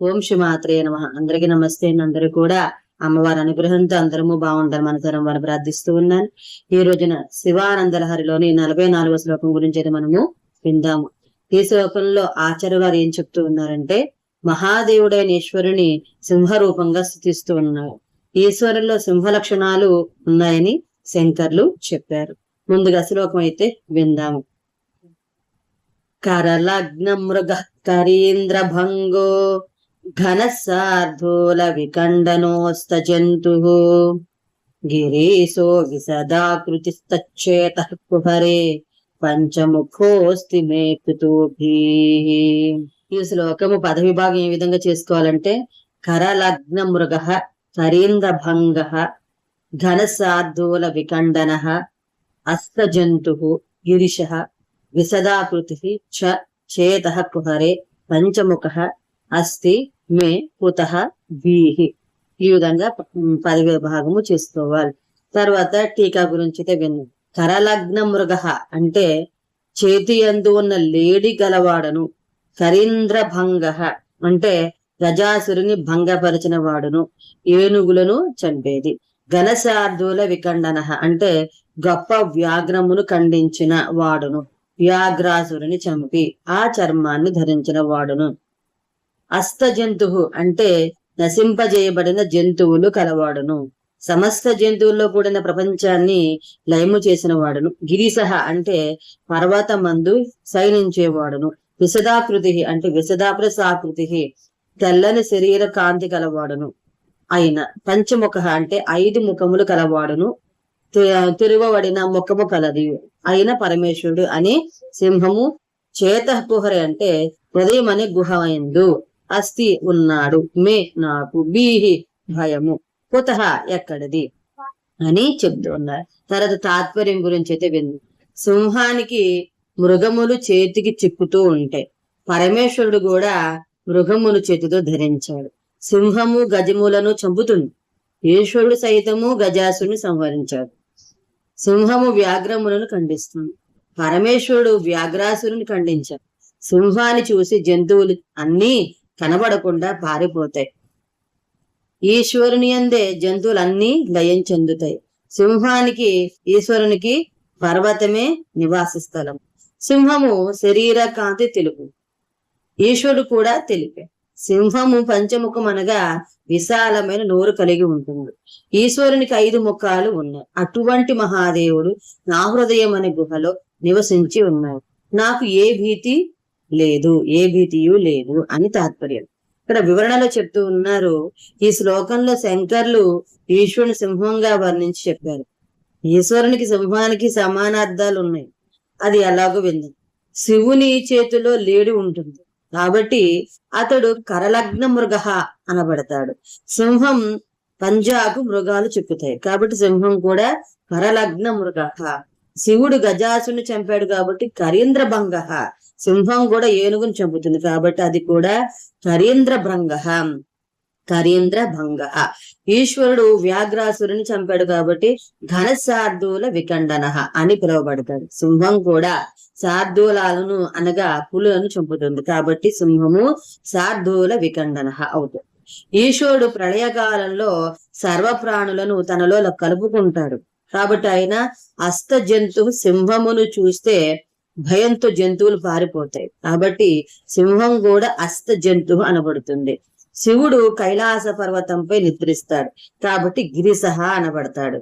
ఓం శ్రీమాత్రే నమ. అందరికీ నమస్తే అందరూ కూడా అమ్మవారి అనుగ్రహంతో అందరము బాగుంటారు మన తరం వారు ప్రార్థిస్తూ ఉన్నాను. ఈ రోజున శివానందలహరిలోని నలభై నాలుగో శ్లోకం గురించి అయితే మనము విందాము. ఈ శ్లోకంలో ఆచార్య వారు ఏం చెప్తూ ఉన్నారంటే మహాదేవుడైన ఈశ్వరుని సింహ రూపంగా స్థుతిస్తూ ఉన్నారు. ఈశ్వరుల్లో సింహ లక్షణాలు ఉన్నాయని శంకర్లు చెప్పారు. ముందుగా శ్లోకం అయితే విందాము. కరలగ్న మృగ కరీంద్ర ఘనసార్ధూల వికండనోస్త జంతు గిరీశో విశదాకృతిస్తచ్చేత కుహరే పంచముఖోస్తి మే కుతూభీ ఈ శ్లోకము పద విభాగం ఏ విధంగా చేసుకోవాలంటే కరలగ్న మృగ కరీంద్ర భంగ ఘన సార్ధూల వికండన అస్తజంతు గిరిశ విశదాకృతి చేత కుహరే పంచముఖ అస్తి మే కుత వీహి ఈ విధంగా ప- భాగము విభాగము చేసుకోవాలి. తర్వాత టీకా గురించి అయితే విన్నాం. కరలగ్న మృగ అంటే చేతి యందు ఉన్న లేడి గలవాడను. కరీంద్ర భంగ అంటే గజాసురుని భంగపరిచిన వాడును. ఏనుగులను చంపేది. ఘనశార్ధుల వికండన అంటే గొప్ప వ్యాఘ్రమును ఖండించిన వాడును. వ్యాఘ్రాసురుని చంపి ఆ చర్మాన్ని ధరించిన వాడును. అస్త జంతువు అంటే నశింపజేయబడిన జంతువులు కలవాడును. సమస్త జంతువుల్లో కూడిన ప్రపంచాన్ని లయము చేసిన వాడును గిరిసహ అంటే పర్వతమందు శయనించేవాడును. విశదాకృతి అంటే విశదాప్రసాకృతి తెల్లని శరీర కాంతి కలవాడును. అయిన పంచముఖ అంటే ఐదు ముఖములు కలవాడును. తిరువబడిన ముఖము కలది. అయిన పరమేశ్వరుడు అని సింహము చేత కుహరి అంటే హృదయం అనే గుహమైందు అస్తి ఉన్నాడు. మే నాకు బీహి భయము. కుతహ ఎక్కడిది? అని చెప్తూ ఉన్నారు. తర్వాత తాత్పర్యం గురించి అయితే వింది. సింహానికి మృగములు చేతికి చిక్కుతూ ఉంటాయి పరమేశ్వరుడు కూడా మృగమును చేతితో ధరించాడు. సింహము గజములను చంపుతుంది. ఈశ్వరుడు సైతము గజాసుని సంహరించాడు. సింహము వ్యాఘ్రములను ఖండిస్తుంది. పరమేశ్వరుడు వ్యాఘ్రాసురుని ఖండించాడు. సింహాన్ని చూసి జంతువులు అన్నీ కనబడకుండా పారిపోతాయి. ఈశ్వరుని అందే జంతువులన్నీ లయం చెందుతాయి. సింహానికి ఈశ్వరునికి పర్వతమే నివాస స్థలం. సింహము శరీర కాంతి తెలుపు. ఈశ్వరుడు కూడా తెలిపే. సింహము పంచముఖం అనగా విశాలమైన నోరు కలిగి ఉంటుంది. ఈశ్వరునికి ఐదు ముఖాలు ఉన్నాయి. అటువంటి మహాదేవుడు నా హృదయం అనే గుహలో నివసించి ఉన్నాడు. నాకు ఏ భీతి లేదు ఏ భీతియు లేదు అని తాత్పర్యం. ఇక్కడ వివరణలో చెప్తూ ఉన్నారు ఈ శ్లోకంలో శంకర్లు ఈశ్వరుని సింహంగా వర్ణించి చెప్పారు. ఈశ్వరునికి సింహానికి సమానార్థాలు ఉన్నాయి. అది ఎలాగో వింది. శివుని చేతిలో లేడి ఉంటుంది. కాబట్టి అతడు కరలగ్న మృగ అనబడతాడు. సింహం పంజాకు మృగాలు చిక్కుతాయి. కాబట్టి సింహం కూడా కరలగ్న మృగ శివుడు గజాసుని చంపాడు కాబట్టి కరీంద్ర భంగ సింహం కూడా ఏనుగుని చంపుతుంది. కాబట్టి అది కూడా కరీంద్ర భంగ కరీంద్ర భంగ ఈశ్వరుడు వ్యాఘ్రాసురుని చంపాడు కాబట్టి ఘనశార్దూల వికండన అని పిలువబడతాడు. సింహం కూడా శార్దూలాలను అనగా పులులను చంపుతుంది. కాబట్టి సింహము శార్దూల వికండన అవుతుంది. ఈశ్వరుడు ప్రళయకాలంలో సర్వ ప్రాణులను తనలో కలుపుకుంటాడు. కాబట్టి ఆయన అస్త జంతువు సింహమును చూస్తే భయంతో జంతువులు పారిపోతాయి. కాబట్టి సింహం కూడా అస్త జంతువు అనబడుతుంది. శివుడు కైలాస పర్వతంపై నిద్రిస్తాడు. కాబట్టి గిరిసహ అనబడతాడు.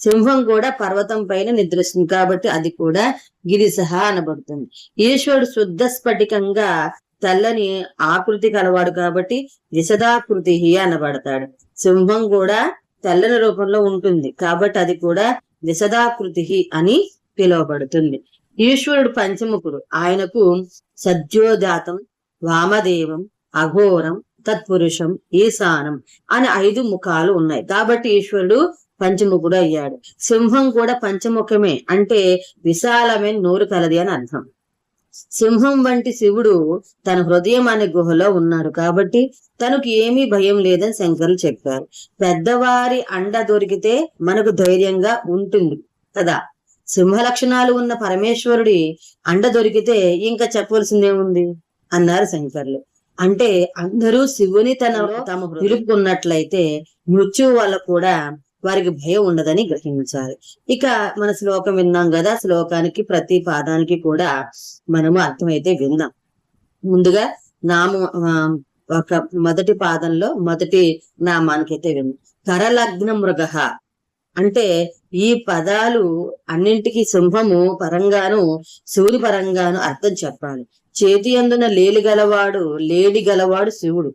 సింహం కూడా పర్వతం పైన నిద్రిస్తుంది. కాబట్టి అది కూడా గిరిసహ అనబడుతుంది. ఈశ్వరుడు శుద్ధ స్ఫటికంగా తెల్లని ఆకృతి కలవాడు కాబట్టి విశదాకృతి అనబడతాడు. సింహం కూడా తెల్లని రూపంలో ఉంటుంది. కాబట్టి అది కూడా విశదాకృతి అని పిలువబడుతుంది. ఈశ్వరుడు పంచముఖుడు. ఆయనకు సద్యోదాతం వామదేవం అఘోరం తత్పురుషం ఈశానం అని ఐదు ముఖాలు ఉన్నాయి. కాబట్టి ఈశ్వరుడు పంచముఖుడు అయ్యాడు. సింహం కూడా పంచముఖమే అంటే విశాలమైన నోరు కలది అని అర్థం. సింహం వంటి శివుడు తన హృదయం అనే గుహలో ఉన్నాడు. కాబట్టి తనకు ఏమీ భయం లేదని శంకరులు చెప్పారు. పెద్దవారి అండ దొరికితే మనకు ధైర్యంగా ఉంటుంది కదా. సింహ లక్షణాలు ఉన్న పరమేశ్వరుడి అండ దొరికితే ఇంకా చెప్పవలసిందేముంది? అన్నారు శంకర్లు. అంటే అందరూ శివుని తన తమ నిలుపుకున్నట్లయితే మృత్యువు వల్ల కూడా వారికి భయం ఉండదని గ్రహించాలి ఇక మన శ్లోకం విన్నాం కదా శ్లోకానికి ప్రతి పాదానికి కూడా మనము అర్థమైతే విన్నాం. ముందుగా నామ ఒక మొదటి పాదంలో మొదటి నామానికైతే విన్నాం. కరలగ్న మృగ అంటే ఈ పదాలు అన్నింటికి సింహము పరంగాను శివుడి పరంగాను అర్థం చెప్పాలి. చేతి అందున లేలి గలవాడు లేడి గలవాడు శివుడు.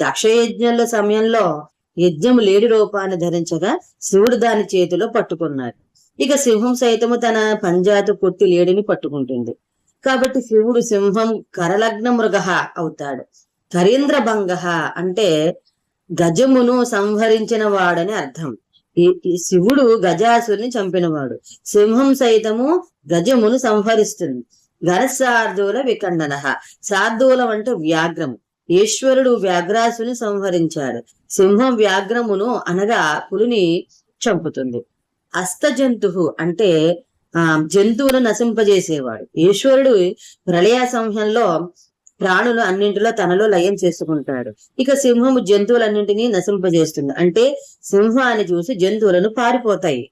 దక్షయజ్ఞంలో సమయంలో యజ్ఞము లేడి రూపాన్ని ధరించగా శివుడు దాని చేతిలో పట్టుకున్నాడు. ఇక సింహం సైతము తన పంజాతు కొట్టి లేడిని పట్టుకుంటుంది. కాబట్టి శివుడు సింహం కరలగ్న మృగ అవుతాడు. కరీంద్ర భంగ అంటే గజమును సంహరించిన వాడని అర్థం. ఈ శివుడు గజాసుని చంపినవాడు. సింహం సైతము గజమును సంహరిస్తుంది. గరసార్దూల వికండన. శార్దూలం అంటే వ్యాఘ్రము. ఈశ్వరుడు వ్యాఘ్రాసుని సంహరించాడు. సింహం వ్యాఘ్రమును అనగా పులిని చంపుతుంది. అస్త జంతు అంటే ఆ జంతువును నశింపజేసేవాడు. ఈశ్వరుడు ప్రళయ సమయంలో ప్రాణులు అన్నింటిలో తనలో లయం చేసుకుంటాడు. ఇక సింహము జంతువులన్నింటినీ నశింపజేస్తుంది. అంటే సింహాన్ని చూసి జంతువులను పారిపోతాయి.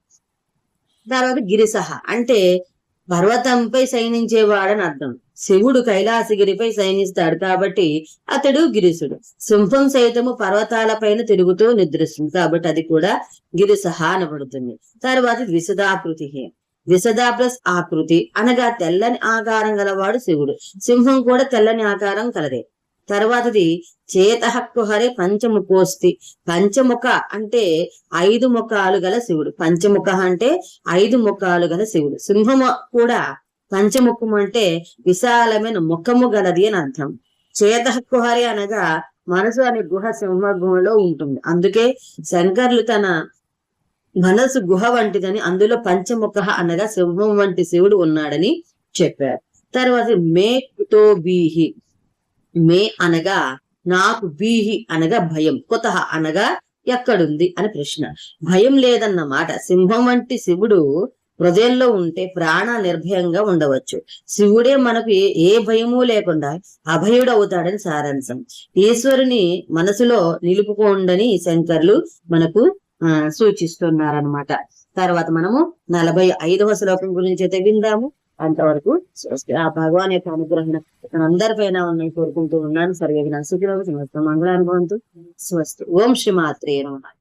తర్వాత గిరిసహ. అంటే పర్వతంపై శయనించేవాడని అర్థం. శివుడు కైలాసగిరిపై శయనిస్తాడు కాబట్టి అతడు గిరిసుడు. సింహం సైతము పర్వతాలపైన తిరుగుతూ నిద్రిస్తుంది. కాబట్టి అది కూడా గిరిసహ అనబడుతుంది. తర్వాత విశదాకృతి విశద ప్లస్ ఆకృతి అనగా తెల్లని ఆకారం గలవాడు శివుడు. సింహం కూడా తెల్లని ఆకారం కలదే. తర్వాతది చేత హక్కు హరే పంచముఖోస్తి. పంచముఖ అంటే ఐదు ముఖాలు గల శివుడు. పంచముఖ అంటే ఐదు ముఖాలు గల శివుడు. సింహము కూడా పంచముఖం అంటే విశాలమైన ముఖము గలది అని అర్థం. చేత హక్కు అనగా మనసు అనే గుహ సింహ గుహలో ఉంటుంది. అందుకే శంకర్లు తన మనసు గుహ వంటిదని అందులో పంచముఖ అనగా సింహం వంటి శివుడు ఉన్నాడని చెప్పారు. తర్వాత మేతో బీహి మే అనగా నాకు బీహి అనగా భయం. కొత అనగా ఎక్కడుంది అని ప్రశ్న. భయం లేదన్నమాట. సింహం వంటి శివుడు హృదయంలో ఉంటే ప్రాణ నిర్భయంగా ఉండవచ్చు. శివుడే మనకు ఏ ఏ భయము లేకుండా అభయుడు అవుతాడని సారాంశం. ఈశ్వరుని మనసులో నిలుపుకోండని శంకర్లు మనకు సూచిస్తున్నారనమాట తర్వాత మనము నలభై ఐదవ శ్లోకం గురించి అయితే విందాము. అంతవరకు ఆ భగవాన్ యొక్క అనుగ్రహం అందరిపైన ఉన్నాయి కోరుకుంటూ ఉన్నాను. సర్వే సుఖిలో మంగళానుభవంతు స్వస్తి. ఓం శ్రీ మాత్రే నమః.